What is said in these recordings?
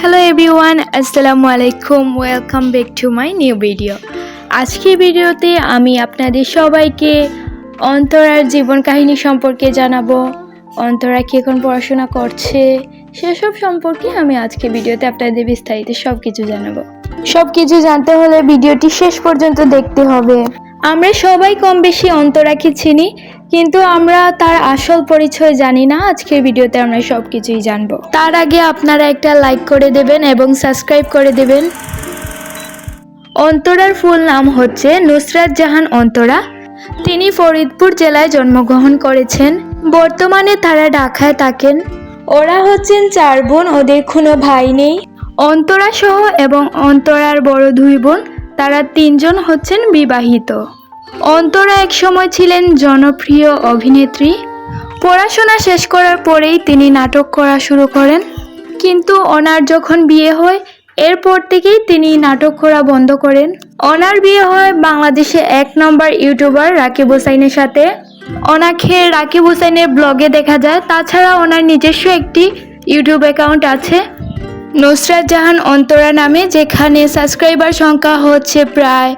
Hello everyone আসসালামু আলাইকুম welcome back to my new video আজকের ভিডিওতে আমি আপনাদের সবাইকে অন্তরার জীবন কাহিনী সম্পর্কে জানাব। অন্তরা কি এখন পড়াশোনা করছে? সেসব সম্পর্কে আমি আজকে ভিডিওতে আপনাদের বিস্তারিত সব কিছু জানাব। সব কিছু জানতে হলে ভিডিওটি শেষ পর্যন্ত দেখতে হবে। আমরা সবাই কম বেশি অন্তরাকে চিনি, কিন্তু আমরা তার আসল পরিচয় জানি না। আজকের ভিডিওতে আমরা সব কিছুই জানব। তার আগে আপনারা একটা লাইক করে দেবেন এবং সাবস্ক্রাইব করে দেবেন। অন্তরার ফুল নাম হচ্ছে নুসরাত জাহান অন্তরা। তিনি ফরিদপুর জেলায় জন্মগ্রহণ করেছেন। বর্তমানে তারা ঢাকায় থাকেন। ওরা হচ্ছেন চার বোন, ওদের কোনো ভাই নেই। অন্তরা সহ এবং অন্তরার বড় দুই বোন তারা তিনজন হচ্ছেন বিবাহিত। অন্তরা এক সময় ছিলেন জনপ্রিয় অভিনেত্রী। পড়াশোনা শেষ করার পরেই তিনি নাটক করা শুরু করেন। কিন্তু ওনার যখন বিয়ে হয়, এরপর থেকেই তিনি নাটক করা বন্ধ করেন। ওনার বিয়ে হয় বাংলাদেশে এক নম্বর ইউটিউবার রাকিব হোসাইনের সাথে। ওনাকে রাকিব হোসাইনের ব্লগে দেখা যায়, তাছাড়া ওনার নিজস্ব একটি ইউটিউব অ্যাকাউন্ট আছে। নুসরাত জাহান অন্তরা নামে, যেখানে সাবস্ক্রাইবার সংখ্যা হচ্ছে প্রায়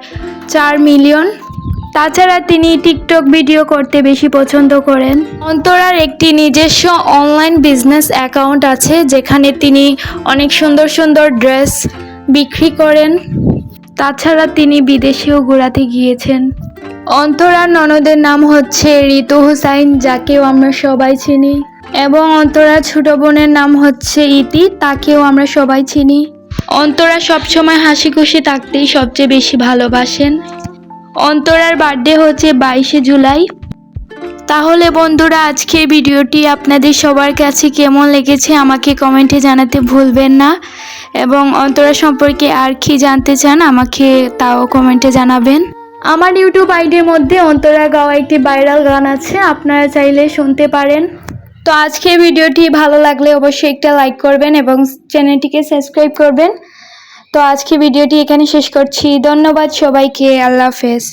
চার মিলিয়ন। তাছাড়া তিনি টিকটক ভিডিও করতে বেশি পছন্দ করেন। অন্তরার একটি নিজস্ব অনলাইন বিজনেস অ্যাকাউন্ট আছে, যেখানে তিনি অনেক সুন্দর সুন্দর ড্রেস বিক্রি করেন। তাছাড়া তিনি বিদেশেও ঘোরাতে গিয়েছেন। অন্তরার ননদের নাম হচ্ছে ঋতু হুসাইন, যাকেও আমরা সবাই চিনি। এবং অন্তরা ছোট বোনের নাম হচ্ছে ইতি, তাকেও আমরা সবাই চিনি। অন্তরা সবসময় হাসি খুশি থাকতেই সবচেয়ে বেশি ভালোবাসেন। অন্তরার বার্থডে হচ্ছে বাইশে জুলাই। তাহলে বন্ধুরা, আজকের ভিডিওটি আপনাদের সবার কাছে কেমন লেগেছে আমাকে কমেন্টে জানাতে ভুলবেন না। এবং অন্তরা সম্পর্কে আর কি জানতে চান আমাকে তাও কমেন্টে জানাবেন। আমার ইউটিউব আইডির মধ্যে অন্তরা গাওয়া একটি ভাইরাল গান আছে, আপনারা চাইলে শুনতে পারেন। তো আজকের ভিডিওটি ভালো লাগলে অবশ্যই একটা লাইক করবেন এবং চ্যানেলটিকে সাবস্ক্রাইব করবেন। তো আজকে ভিডিওটি এখানে শেষ করছি। ধন্যবাদ সবাইকে। আল্লাহ হাফেজ।